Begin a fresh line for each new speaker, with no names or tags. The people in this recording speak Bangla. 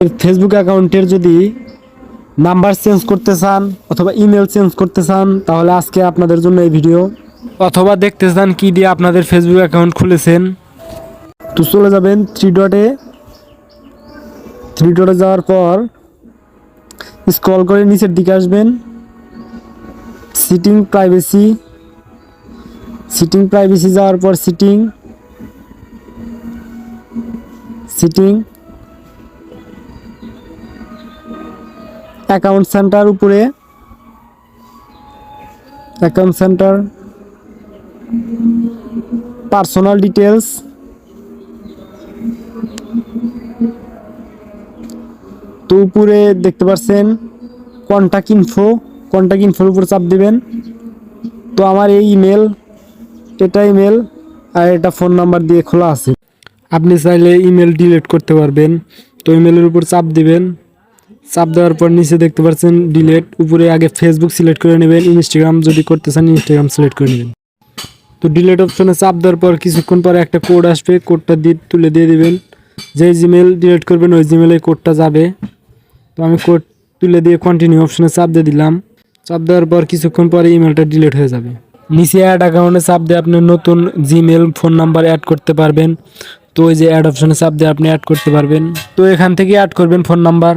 ফেসবুক অ্যাকাউন্টের যদি নাম্বার চেঞ্জ করতে চান অথবা ইমেল চেঞ্জ করতে চান, তাহলে আজকে আপনাদের জন্য এই ভিডিও অথবা দেখতে চান কী দিয়ে আপনাদের ফেসবুক অ্যাকাউন্ট খুলেছেন। তো চলে যাবেন থ্রি ডটে থ্রি ডটে যাওয়ার পর স্ক্রল করে নিচের দিকে আসবেন। সিটিং প্রাইভেসি সিটিং প্রাইভেসি যাওয়ার পর সিটিং সিটিং অ্যাকাউন্ট সেন্টার উপরে। Account centre. পার্সোনাল ডিটেলস তো উপরে দেখতে পাচ্ছেন কন্টাক্ট ইনফো কন্টাক্ট ইনফোর উপর চাপ দিবেন। তো আমার এই ইমেল এটা ইমেল আর এটা ফোন নাম্বার দিয়ে খোলা আছে। আপনি চাইলে ইমেল ডিলিট করতে পারবেন। তো ইমেলের উপর চাপ দিবেন। চাপ দেওয়ার পর নিচে দেখতে পাচ্ছেন ডিলেট উপরে আগে ফেসবুক সিলেক্ট করে নেবেন ইনস্টাগ্রাম যদি করতে চান ইনস্টাগ্রাম সিলেক্ট করে নেবেন। তো ডিলেট অপশনে চাপ দেওয়ার পর কিছুক্ষণ পরে একটা কোড আসবে কোডটা দিয়ে তুলে দিয়ে দেবেন। যে জিমেল ডিলেট করবেন, ওই জিমেলে কোডটা যাবে। তো আমি কোড তুলে দিয়ে কন্টিনিউ অপশনে চাপ দিয়ে দিলাম। চাপ দেওয়ার পর কিছুক্ষণ পরে ইমেলটা ডিলেট হয়ে যাবে। নিচে অ্যাড অ্যাকাউন্টে চাপ দিয়ে আপনি নতুন জিমেল ফোন নাম্বার অ্যাড করতে পারবেন। তো ওই যে অ্যাড অপশনে চাপ দিয়ে আপনি অ্যাড করতে পারবেন। তো এখান থেকে অ্যাড করবেন ফোন নাম্বার